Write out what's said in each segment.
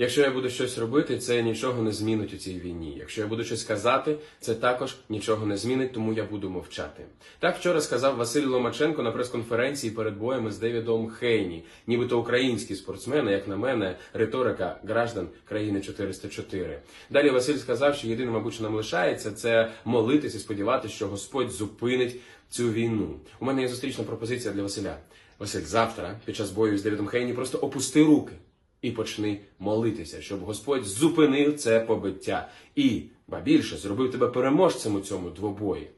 Якщо я буду щось робити, це нічого не змінить у цій війні. Якщо я буду щось казати, це також нічого не змінить, тому я буду мовчати. Так вчора сказав Василь Ломаченко на прес-конференції перед боєм з Девідом Хейні, нібито український спортсмен, а, як на мене, риторика граждан країни 404. Далі Василь сказав, що єдине, мабуть, що нам лишається, це молитись і сподіватися, що Господь зупинить цю війну. У мене є зустрічна пропозиція для Василя. Василь, завтра, під час бою з Девідом Хейні, просто опусти руки і почни молитися, щоб Господь зупинив це побиття і, ба більше, зробив тебе переможцем у цьому двобої.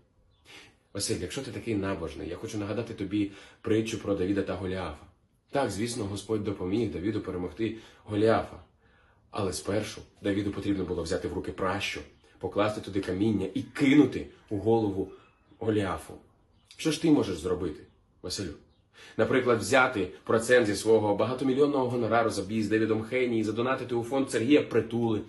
Василь, якщо ти такий набожний, я хочу нагадати тобі притчу про Давіда та Голіафа. Так, звісно, Господь допоміг Давіду перемогти Голіафа. Але спершу Давіду потрібно було взяти в руки пращу, покласти туди каміння і кинути у голову Голіафу. Що ж ти можеш зробити, Василю? Наприклад, взяти процент зі свого багатомільйонного гонорару за бій з Девідом Хейні і задонатити у фонд Сергія Притули,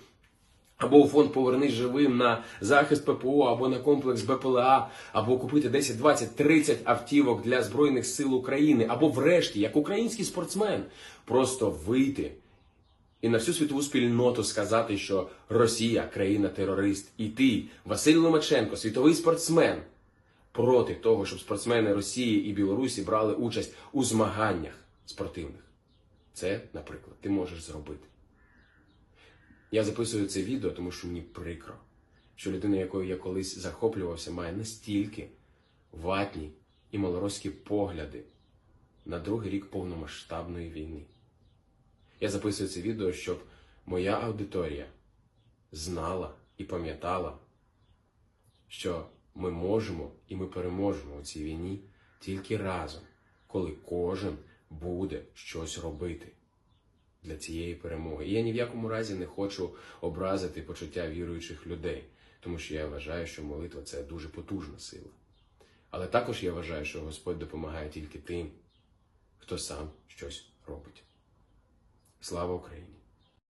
або у фонд Повернись живим на захист ППО, або на комплекс БПЛА, або купити 10, 20, 30 автівок для Збройних сил України, або врешті, як український спортсмен, просто вийти і на всю світову спільноту сказати, що Росія країна-терорист, і ти, Василь Ломаченко, світовий спортсмен, проти того, щоб спортсмени Росії і Білорусі брали участь у змаганнях спортивних. Це, наприклад, ти можеш зробити. Я записую це відео, тому що мені прикро, що людина, якою я колись захоплювався, має настільки ватні і малоросські погляди на другий рік повномасштабної війни. Я записую це відео, щоб моя аудиторія знала і пам'ятала, що ми можемо і ми переможемо у цій війні тільки разом, коли кожен буде щось робити для цієї перемоги. І я ні в якому разі не хочу образити почуття віруючих людей, тому що я вважаю, що молитва це дуже потужна сила. Але також я вважаю, що Господь допомагає тільки тим, хто сам щось робить. Слава Україні!